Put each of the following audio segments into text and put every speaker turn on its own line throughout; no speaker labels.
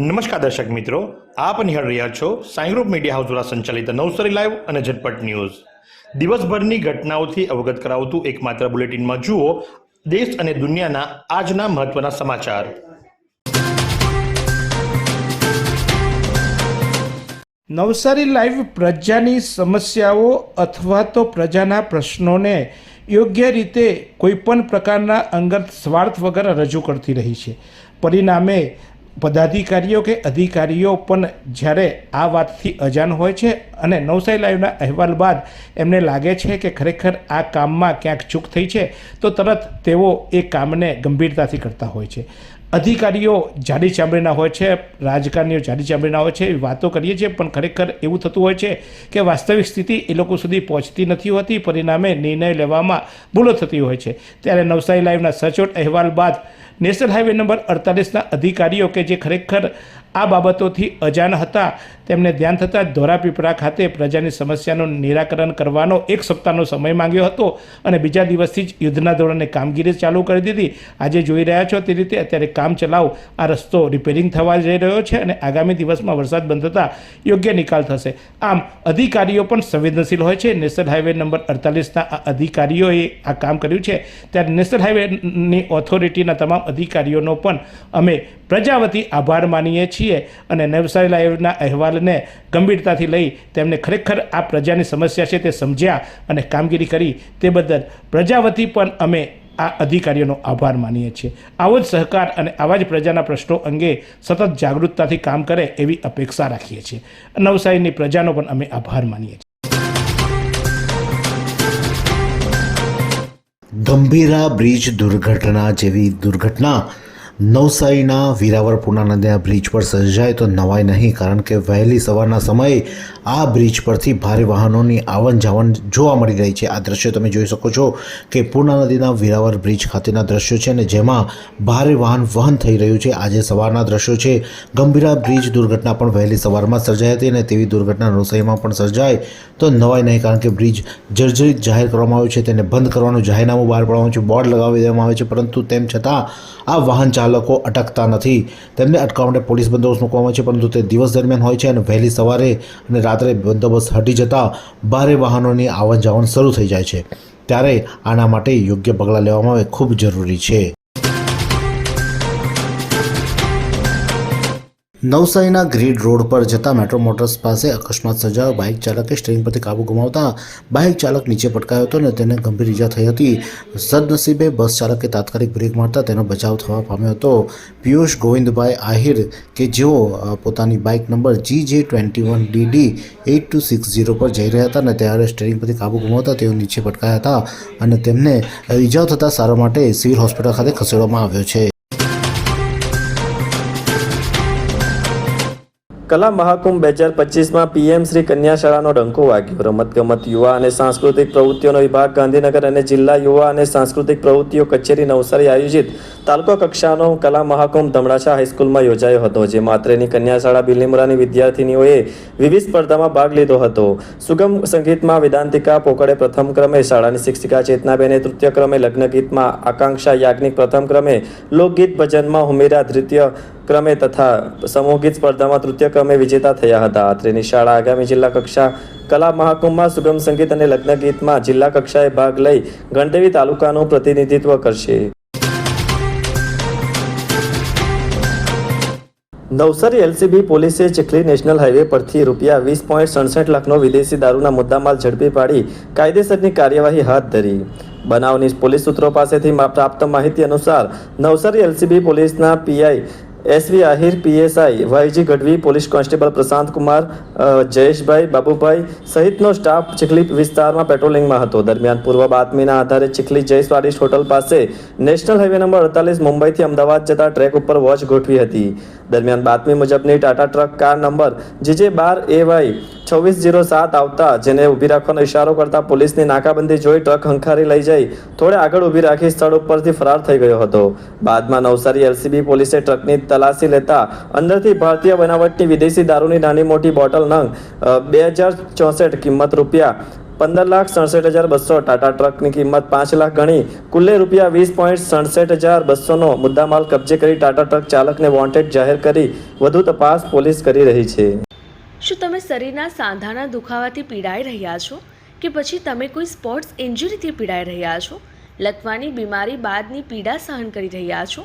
નમસ્કાર દર્શક મિત્રો, આપ નિહાળ રહ્યા છો સાઈ ગ્રુપ મીડિયા હાઉસ દ્વારા સંચાલિત નવસારી લાઈવ અને ઝટપટ ન્યૂઝ. દિવસભરની ઘટનાઓથી અવગત કરાવતું એકમાત્ર બુલેટિનમાં જુઓ દેશ અને દુનિયાના આજના મહત્વના સમાચાર.
નવસારી લાઈવ પ્રજાની સમસ્યાઓ અથવા તો પ્રજાના પ્રશ્નોને યોગ્ય રીતે કોઈપણ પ્રકારના અંગત સ્વાર્થ વગર રજૂ કરતી રહી છે. પરિણામે પદાધિકારીઓ કે અધિકારીઓ પણ જ્યારે આ વાતથી અજાણ હોય છે અને નવસારી લાઈવના અહેવાલ બાદ એમને લાગે છે કે ખરેખર આ કામમાં ક્યાંક ચૂક થઈ છે, તો તરત તેઓ એ કામને ગંભીરતાથી કરતા હોય છે. અધિકારીઓ જાડી ચામડીના હોય છે, રાજકારણીઓ જાડી ચામડીના હોય છે, એવી વાતો કરીએ છીએ, પણ ખરેખર એવું થતું હોય છે કે વાસ્તવિક સ્થિતિ એ લોકો સુધી પહોંચતી નથી હોતી, પરિણામે નિર્ણય લેવામાં ભૂલો થતી હોય છે. ત્યારે નવસારી લાઈવના સચોટ અહેવાલ બાદ નેશનલ હાઈવે નંબર અડતાલીસના અધિકારીઓ કે જે ખરેખર આ બાબતોથી અજાણ હતા તેમને ધ્યાન થતાં ધોરાપીપળા ખાતે પ્રજાની સમસ્યાનું નિરાકરણ કરવાનો એક સપ્તાહનો સમય માંગ્યો હતો અને બીજા દિવસથી જ યુદ્ધના ધોરણે કામગીરી ચાલુ કરી દીધી. આજે જોઈ રહ્યા છો તે રીતે અત્યારે કામ ચલાવ આ રસ્તો રિપેરિંગ થવા જઈ રહ્યો છે અને આગામી દિવસમાં વરસાદ બંધ થતાં યોગ્ય નિકાલ થશે. આમ, અધિકારીઓ પણ સંવેદનશીલ હોય છે. નેશનલ હાઈવે નંબર અડતાલીસના આ અધિકારીઓએ આ કામ કર્યું છે. ત્યારે નેશનલ હાઈવેની ઓથોરિટીના તમામ અધિકારીઓનો પણ અમે પ્રજાવતી આભાર માનીએ છીએ અને નવસારી લાઈવના અહેવાલને ગંભીરતાથી લઈ તેમને ખરેખર આ પ્રજાની સમસ્યા છે તે સમજ્યા અને કામગીરી કરી તે બદલ પ્રજાવતી પણ અમે આ અધિકારીઓનો આભાર માનીએ છીએ. આવો જ સહકાર અને આવા જ પ્રજાના પ્રશ્નો અંગે સતત જાગૃતતાથી કામ કરે એવી અપેક્ષા રાખીએ છીએ. નવસારીની પ્રજાનો પણ અમે આભાર માનીએ છીએ.
ગંભીરા બ્રિજ દુર્ઘટના જેવી દુર્ઘટના નવસારીના વીરાવર પૂર્ણા નદીના બ્રિજ પર સર્જાય તો નવાય નહીં, કારણ કે વહેલી સવારના સમયે આ બ્રિજ પરથી ભારે વાહનોની આવન જાવન જોવા મળી રહી છે. આ દ્રશ્યો તમે જોઈ શકો છો કે પૂર્ણા નદીના વીરાવર બ્રિજ ખાતેના દ્રશ્યો છે અને જેમાં ભારે વાહન વહન થઈ રહ્યું છે. આજે સવારના દ્રશ્યો છે. ગંભીરા બ્રિજ દુર્ઘટના પણ વહેલી સવારમાં સર્જાઈ હતી અને તેવી દુર્ઘટના નવસારીમાં પણ સર્જાય તો નવાય નહીં, કારણ કે બ્રિજ જર્જરિત જાહેર કરવામાં આવ્યું છે. તેને બંધ કરવાનું જાહેરનામું બહાર પાડવાનું છે, બોર્ડ લગાવી દેવામાં આવે છે, પરંતુ તેમ છતાં આ વાહન ચાલકો અટકતા નથી. તેમને અટકાવવા માટે પોલીસ બંદોબસ્ત મૂકવામાં છે, પરંતુ તે દિવસ દરમિયાન હોય છે અને વહેલી સવારે અને રાત્રે બંદોબસ્ત હટી જતાં ભારે વાહનોની આવન જાવન શરૂ થઈ જાય છે. ત્યારે આના માટે યોગ્ય પગલાં લેવામાં આવે ખૂબ જરૂરી છે. નવસારીના ગ્રીડ રોડ પર જતા મેટ્રો મોટર્સ પાસે અકસ્માત સર્જાયો. બાઇક ચાલકે સ્ટેરિંગ પરથી કાબુ ગુમાવતા બાઇક ચાલક નીચે પટકાયો હતો અને તેને ગંભીર ઈજા થઈ હતી. સદનસીબે બસ ચાલકે તાત્કાલિક બ્રેક મારતા તેનો બચાવ થવા પામ્યો હતો. પિયુષ ગોવિંદભાઈ આહિર કે જેઓ પોતાની bike number G J twenty one DD eight two six zero પર જઈ રહ્યા હતા અને ત્યારે સ્ટેરિંગ પરથી કાબુ ગુમાવતા તેઓ નીચે પટકાયા હતા અને તેમને ઇજાઓ થતાં સારવાર માટે સિવિલ હોસ્પિટલ ખાતે ખસેડવામાં આવ્યો છે.
કલા મહાકુંભ બે હજાર પચીસમાં પીએમ શ્રી કન્યા શાળાનો ડંકો વાગ્યો. રમતગમત યુવા અને સાંસ્કૃતિક પ્રવૃત્તિઓનો વિભાગ ગાંધીનગર અને જિલ્લા યુવા અને સાંસ્કૃતિક પ્રવૃત્તિઓ કચેરી નવસારી આયોજિત તાલુકા કક્ષાનો કલા મહાકુંભ ધમડાશા હાઈસ્કૂલમાં યોજાયો હતો જેમાં અત્રેની કન્યા શાળા બિલીમોરાની વિદ્યાર્થીનીઓએ વિવિધ સ્પર્ધામાં ભાગ લીધો હતો. સુગમ સંગીતમાં વેદાંતિકા પોકળે પ્રથમ ક્રમે, શાળાની શિક્ષિકા ચેતનાબેને તૃતીય ક્રમે લગ્ન ગીતમાં આકાંક્ષા યાજ્ઞિક પ્રથમ ક્રમે, લોકગીત ભજનમાં હુમેરા તૃતીય ક્રમે તથા સમૂહ ગીત સ્પર્ધામાં તૃતીય ક્રમે વિજેતા થયા હતા અત્રેની શાળા આગામી જિલ્લા કક્ષા કલા મહાકુંભમાં સુગમ સંગીત અને લગ્ન ગીતમાં જિલ્લા કક્ષાએ ભાગ લઈ ગણદેવી તાલુકાનું પ્રતિનિધિત્વ કરશે નવસારી એલસીબી પોલીસે ચીખલી નેશનલ હાઈવે પરથી રૂપિયા વીસ પોઈન્ટ સડસઠ લાખનો વિદેશી દારૂના મુદ્દામાલ ઝડપી પાડી કાયદેસરની કાર્યવાહી હાથ ધરી બનાવની પોલીસ સૂત્રો પાસેથી પ્રાપ્ત માહિતી અનુસાર નવસારી એલસીબી પોલીસના PI SV Ahir, PSI, YG Gadhvi, police constable Prashant Kumar Jayeshbhai, Babubhai સહિતનો સ્ટાફ ચીખલી વિસ્તારમાં પેટ્રોલિંગમાં હતો. દરમિયાન પૂર્વ બાતમીના આધારે ચીખલી જય હોટલ પાસે નેશનલ હાઈવે નંબર અડતાલીસ મુંબઈથી અમદાવાદ જતા ટ્રેક ઉપર વોચ ગોઠવી હતી. દરમિયાન બાતમી મુજબની Tata truck car number GJ bar A Y છવ્વીસ જીરો સાત આવતા જેને ઊભી રાખવાનો ઇશારો કરતા પોલીસની નાકાબંધી જોઈ ટ્રક હંખારી લઈ જઈ થોડે આગળ ઊભી રાખી સ્થળ ઉપરથી ફરાર થઈ ગયો હતો. બાદમાં નવસારી એલસીબી પોલીસે ટ્રકની તલાશી લેતા અંદરથી ભારતીય બનાવટની વિદેશી દારૂની નાની મોટી બોટલ નંગ બે હજાર ચોસઠ કિંમત રૂપિયા, પંદર લાખ સડસઠ હજાર બસો, ટાટા ટ્રકની કિંમત પાંચ લાખ ગણી, કુલ્લે રૂપિયા વીસ પોઈન્ટ સડસઠ હજાર બસોનો મુદ્દામાલ કબજે કરી ટાટા ટ્રક ચાલકને વોન્ટેડ જાહેર કરી વધુ તપાસ પોલીસ કરી રહી છે.
શું તમે શરીરના સાંધાના દુખાવાથી પીડાઈ રહ્યા છો? કે પછી તમે કોઈ સ્પોર્ટ્સ ઇન્જરીથી પીડાઈ રહ્યા છો? લકવાની બીમારી બાદની પીડા સહન કરી રહ્યા છો?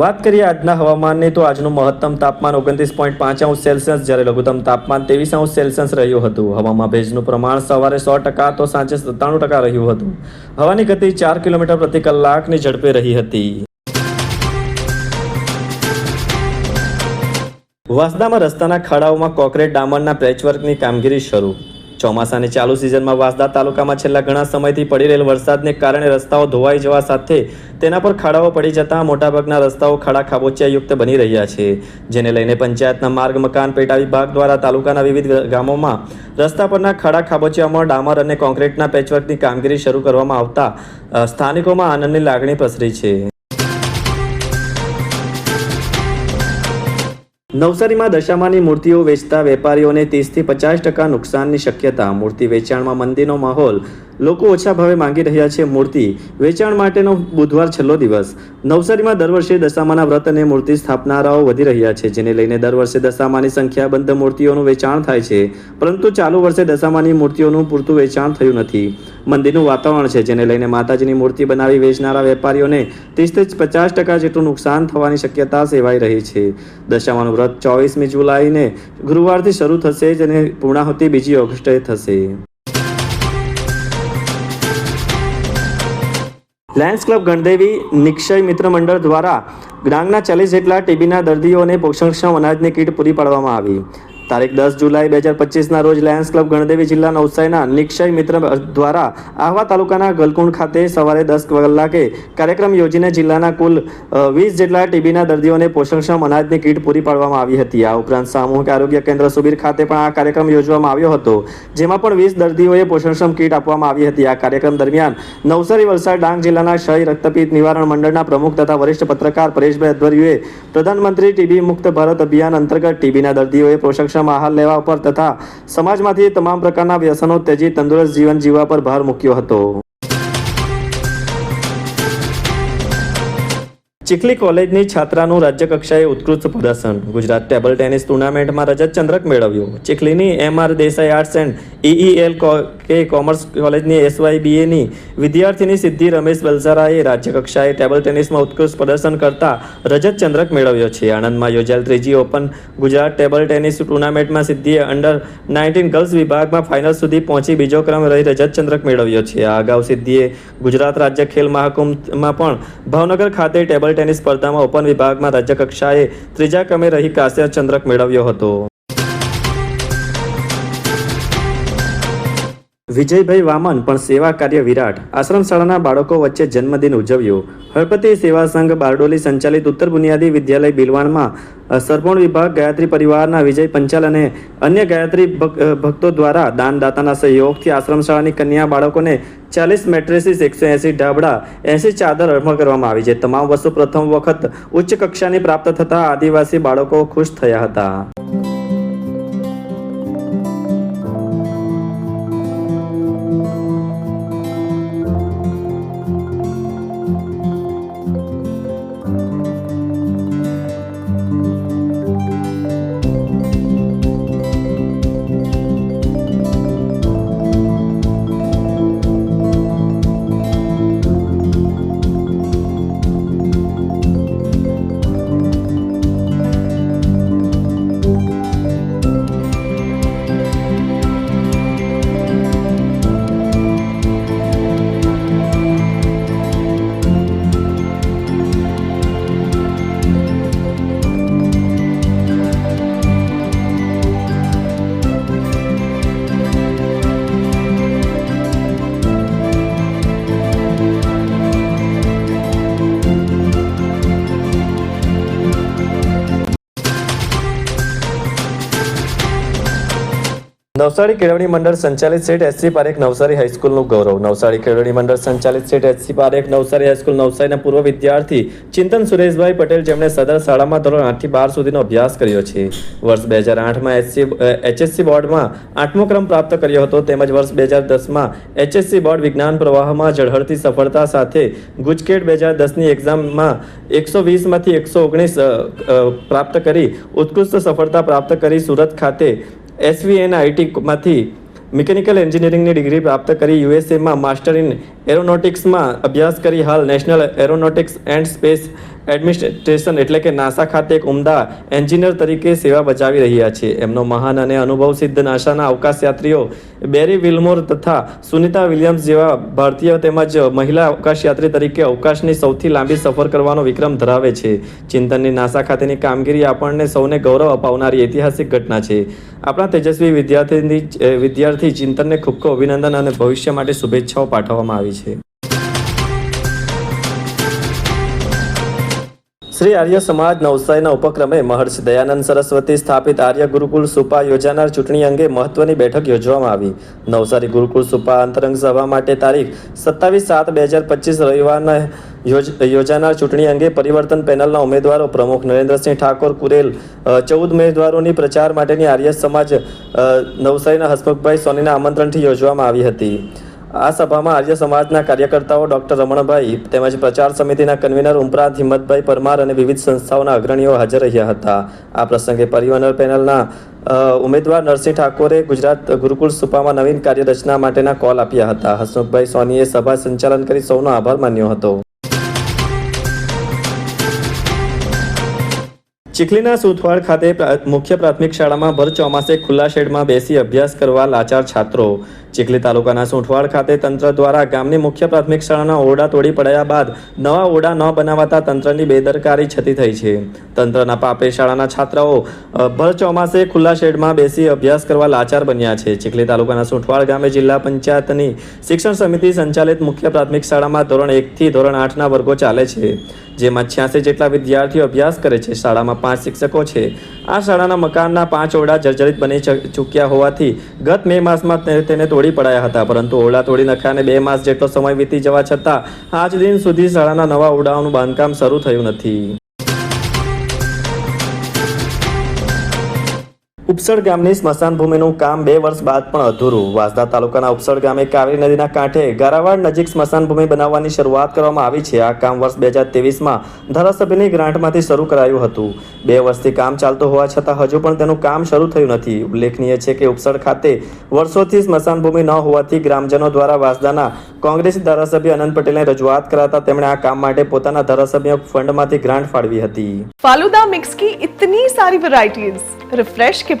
વાત કરીએ આજના હવામાનની, તો આજનું મહત્તમ તાપમાન ઓગણત્રીસ પોઈન્ટ પાંચ અંશ સેલ્સિયસ, જ્યારે લઘુત્તમ તાપમાન ત્રેવીસ અંશ સેલ્સિયસ રહ્યું હતું. હવામાં ભેજનું પ્રમાણ સવારે સો ટકા તો સાંજે સત્તાણું ટકા રહ્યું હતું. હવાની ગતિ ચાર કિલોમીટર પ્રતિ કલાકની ઝડપે રહી હતી. વાંસદામાં રસ્તાના ખાડાઓમાં કોકરેટ ડામરના પેચવર્કની કામગીરી શરૂ. ચોમાસાની ચાલુ સિઝનમાં વાંસદા તાલુકામાં છેલ્લા ઘણા સમયથી પડી રહેલ વરસાદને કારણે રસ્તાઓ ધોવાઈ જવા સાથે તેના પર ખાડાઓ પડી જતા મોટાભાગના રસ્તાઓ ખાડા ખાબોચિયાયુક્ત બની રહ્યા છે, જેને લઈને પંચાયતના માર્ગ, મકાન પેટા વિભાગ દ્વારા તાલુકાના વિવિધ ગામોમાં રસ્તા પરના ખાડા ખાબોચિયામાં ડામર અને કોન્ક્રીટના પેચવર્કની કામગીરી શરૂ કરવામાં આવતા સ્થાનિકોમાં આનંદની લાગણી પ્રસરી છે. નવસારીમાં દશામાની મૂર્તિઓ વેચતા વેપારીઓને ત્રીસથી પચાસ ટકા નુકસાનની શક્યતા. મૂર્તિ વેચાણમાં મંદીનો માહોલ લોકો ઓછા ભાવે માંગી રહ્યા છે મૂર્તિ. વેચાણ માટેનો બુધવાર છેલ્લો દિવસ. નવસારીમાં દર વર્ષે દશામાના વ્રત અને મૂર્તિ સ્થાપનારાઓ વધી રહ્યા છે, જેને લઈને દર વર્ષે દશામાની સંખ્યાબંધ મૂર્તિઓનું વેચાણ થાય છે. પરંતુ ચાલુ વર્ષે દશામાની મૂર્તિઓનું પૂરતું વેચાણ થયું નથી. મંદિરનું વાતાવરણ છે, જેને લઈને માતાજીની મૂર્તિ બનાવી વેચનારા વેપારીઓને ત્રીસથી પચાસ ટકા જેટલું નુકસાન થવાની શક્યતા સેવાઈ રહી છે. દશામાનું વ્રત ચોવીસમી જુલાઈને ગુરુવારથી શરૂ થશે જેને પૂર્ણાહુતિ બીજી ઓગસ્ટે થશે. લાયન્સ ક્લબ ગણદેવી નિક્ષય મિત્ર મંડળ દ્વારા ડાંગના ચાલીસ જેટલા ટીબીના દર્દીઓને પોષણક્ષમ અનાજની કીટ પૂરી પાડવામાં આવી. તારીખ દસ જુલાઈ બે હજાર પચીસના રોજ લાયન્સ ક્લબ ગણદેવી જિલ્લા નવસારીના નિક્ષય મિત્ર દ્વારા આહવા તાલુકાના ગલકુંડ ખાતે સવારે દસ કલાકે કાર્યક્રમ યોજીને જિલ્લાના કુલ વીસ જેટલા ટીબીના દર્દીઓને પોષણક્ષમ અનાજની કીટ પૂરી પાડવામાં આવી હતી. આ ઉપરાંત સામૂહિક આરોગ્ય કેન્દ્ર સુબીર ખાતે પણ આ કાર્યક્રમ યોજવામાં આવ્યો હતો, જેમાં પણ વીસ દર્દીઓએ પોષણક્ષમ કીટ આપવામાં આવી હતી. આ કાર્યક્રમ દરમિયાન નવસારી, વલસાડ, ડાંગ જિલ્લાના ક્ષય રક્તપિત નિવારણ મંડળના પ્રમુખ તથા વરિષ્ઠ પત્રકાર પરેશભાઈ અધ્વર્યુએ પ્રધાનમંત્રી ટીબી મુક્ત ભારત અભિયાન અંતર્ગત ટીબીના દર્દીઓએ પોષણક્ષમ આહાર લેવા પર તથા સમાજમાંથી તમામ પ્રકારના વ્યસનો, ત્યજી, તંદુરસ્ત જીવન જીવવા પર ભાર મૂક્યો હતો. ચીખલી કોલેજની છાત્રાનું રાજ્યકક્ષાએ ઉત્કૃષ્ટ પ્રદર્શન. ગુજરાત ટેબલ ટેનિસ ટુર્નામેન્ટમાં રજત ચંદ્રક મેળવ્યો. ચીખલીની M R Desai arts and EEL કે કોમર્સ કોલેજની એસવાયબીએની વિદ્યાર્થીની સિદ્ધિ રમેશ વલસારાએ રાજ્યકક્ષાએ ટેબલ ટેનિસમાં ઉત્કૃષ્ટ પ્રદર્શન કરતા રજત ચંદ્રક મેળવ્યો છે. આણંદમાં યોજાયેલ ત્રીજી ઓપન ગુજરાત ટેબલ ટેનિસ ટુર્નામેન્ટમાં સિદ્ધિએ અંડર નાઇન્ટીન ગર્લ્સ વિભાગમાં ફાઇનલ સુધી પહોંચી બીજો ક્રમ રહી રજત ચંદ્રક મેળવ્યો છે. આ અગાઉ સિદ્ધિએ ગુજરાત રાજ્ય ખેલ મહાકુંભમાં પણ ભાવનગર ખાતે ટેબલ ટેનિસ સ્પર્ધામાં ઓપન વિભાગમાં રાજ્ય કક્ષાએ ત્રીજા ક્રમે રહી કાંસ્ય ચંદ્રક મેળવ્યો હતો. વિજયભાઈ વામન પણ સેવા કાર્ય વિરાટ આશ્રમ શાળાના બાળકો વચ્ચે જન્મદિન ઉજવ્યો. હળપતિ સેવા સંઘ બારડોલી સંચાલિત ઉત્તર બુનિયાદી વિદ્યાલય બિલવાણમાં સરપણ વિભાગ, ગાયત્રી પરિવારના વિજય પંચાલ અને અન્ય ગાયત્રી ભક- ભક્તો દ્વારા દાનદાતાના સહયોગથી આશ્રમ શાળાની કન્યા બાળકોને ચાલીસ મેટ્રેસીસ એકસો એંસી ઢાબડા, એંસી ચાદર અર્પણ કરવામાં આવી છે. તમામ વસ્તુ પ્રથમ વખત ઉચ્ચ કક્ષાની પ્રાપ્ત થતા આદિવાસી બાળકો ખુશ થયા હતા. નવસારી કેળવણી મંડળ સંચાલિત સેટ એસસી પારેખ નવસારી હાઈસ્કૂલનું ગૌરવ. નવસારી કેળવણી મંડળ સંચાલિત set SC Parekh Navsari high school નવસારીના પૂર્વ વિદ્યાર્થી ચિંતન સુરેશભાઈ પટેલ જેમણે સદર શાળામાં ધોરણ આઠથી બાર સુધીનો અભ્યાસ કર્યો છે. વર્ષ બે હજાર આઠમાં એસસી એચએસસી બોર્ડમાં આઠમો ક્રમ પ્રાપ્ત કર્યો હતો. તેમજ વર્ષ બે હજાર દસમાં એચએસસી બોર્ડ વિજ્ઞાન પ્રવાહમાં ઝળહળતી સફળતા સાથે ગુજકેટ બે હજાર દસની એક્ઝામમાં એકસો વીસમાંથી એકસો ઓગણીસ પ્રાપ્ત કરી ઉત્કૃષ્ટ સફળતા પ્રાપ્ત કરી સુરત ખાતે એસવીએન આઈટીમાંથી મિકેનિકલ એન્જિનિયરિંગની ડિગ્રી પ્રાપ્ત કરી યુએસએમાં માસ્ટર ઇન એરોનોટિક્સમાં અભ્યાસ કરી હાલ national aeronautics and space administration એટલે કે નાસા ખાતે એક ઉમદા એન્જિનિયર તરીકે સેવા બજાવી રહ્યા છે. એમનો મહાન અને અનુભવ સિદ્ધ નાસાના અવકાશયાત્રીઓ બેરી વિલમોર તથા સુનિતા વિલિયમ્સ જેવા ભારતીય તેમજ મહિલા અવકાશયાત્રી તરીકે અવકાશની સૌથી લાંબી સફર કરવાનો વિક્રમ ધરાવે છે. ચિંતનની નાસા ખાતેની કામગીરી આપણને સૌને ગૌરવ અપાવનારી ઐતિહાસિક ઘટના છે. આપણા તેજસ્વી વિદ્યાર્થીની વિદ્યાર્થી ચિંતનને ખૂબ ખૂબ અભિનંદન અને ભવિષ્ય માટે શુભેચ્છાઓ પાઠવવામાં આવી છે. શ્રી આર્ય સમાજ નવસારીના ઉપક્રમે મહર્ષિ દયાનંદ સરસ્વતી સ્થાપિત આર્ય ગુરુકુલ સુપા યોજાનાર ચૂંટણી અંગે મહત્વની બેઠક યોજવામાં આવી. નવસારી ગુરુકુલ સુપા અંતરંગ સભા માટે તારીખ સત્તાવીસ સાત બે હજાર પચીસ રવિવારના યોજ- યોજાનાર ચૂંટણી અંગે પરિવર્તન પેનલના ઉમેદવારો પ્રમુખ નરેન્દ્રસિંહ ઠાકોર કુરેલ ચૌદ ઉમેદવારોની પ્રચાર માટેની આર્ય સમાજ નવસારીના હસમુખભાઈ સોનીના આમંત્રણથી યોજવામાં આવી હતી. આ સભામાં આર્ય સમાજના કાર્યકર્તાઓ ડોક્ટર રમણભાઈ તેમજ પ્રચાર સમિતિના કન્વીનર ઉપરાંત હિંમતભાઈ પરમાર અને વિવિધ સંસ્થાઓના અગ્રણીઓ હાજર રહ્યા હતા. આ પ્રસંગે પરિવહન પેનલના ઉમેદવાર નરસિંહ ઠાકોરે ગુજરાત ગુરુકુળ સુપામાં નવીન કાર્યરચના માટેના કોલ આપ્યા હતા. હસમુખભાઈ સોનીએ સભા સંચાલન કરી સૌનો આભાર માન્યો હતો. ચીખલીના સુથવાડ ખાતે મુખ્ય પ્રાથમિક શાળામાં ભર ચોમાસે ખુલ્લા શેડમાં બેસી અભ્યાસ કરવા લાચાર છાત્રો. ચીખલી તાલુકાના સુંઠવાડ ખાતે તંત્ર દ્વારા ગામની મુખ્ય પ્રાથમિક શાળાના ઓરડા તોડી પડાયા બાદ નવા ઓરડા ન બનાવાતા તંત્રની બેદરકારી છતી થઈ છે. તંત્રના પાપે શાળાના છાત્રાઓ ભર ચોમાસે ખુલ્લા શેડમાં બેસી અભ્યાસ કરવા લાચાર બન્યા છે. ચીખલી તાલુકાના સુંઠવાડ ગામે જિલ્લા પંચાયતની શિક્ષણ સમિતિ સંચાલિત મુખ્ય પ્રાથમિક શાળામાં ધોરણ એકથી ધોરણ આઠના વર્ગો ચાલે છે. જેમાં છ્યાસી જેટલા વિદ્યાર્થીઓ અભ્યાસ કરે છે. શાળામાં પાંચ શિક્ષકો છે. આ શાળાના મકાનના પાંચ ઓરડા જર્જરિત બની ચૂક્યા હોવાથી ગત મે માસમાં તેને તોડી પડાયા હતા. પરંતુ ઓરડા તોડી નખાને બે માસ જેટલો સમય વીતી જવા છતાં, આજ દિન સુધી શાળાના નવા ઓરડાઓનું બાંધકામ શરૂ થયું નથી. ઉપસળ ગામની સ્મશાન ભૂમિનું કામ બે વર્ષ બાદ પણ અધૂરું. વાંસદા તાલુકાના ઉપસળ ગામે કાવેરી નદીના કાંઠે ગારાવાડ નજીક સ્મશાન ભૂમિ બનાવવાની શરૂઆત કરવામાં આવી છે. આ કામ વર્ષ બે હજાર તેવીસમાં ધારાસભ્યની ગ્રાન્ટમાંથી શરૂ કરાયું હતું. બે વર્ષથી કામ ચાલતું હોવા છતાં હજુ પણ તેનું કામ શરૂ થયું નથી. ઉલ્લેખનીય છે કે ઉપસળ ખાતે વર્ષોથી સ્મશાન ભૂમિ ન હોવાથી ગ્રામજનો દ્વારા વાસદાના કોંગ્રેસ ધારાસભ્ય અનંત પટેલને રજૂઆત કરાતા તેમણે આ કામ માટે પોતાના ધારાસભ્ય ફંડમાંથી ગ્રાન્ટ ફાળવી હતી.
ફાલુદા મિક્સ કી ઇતની સારી વેરાઈટીઝ રિફ્રેશ કે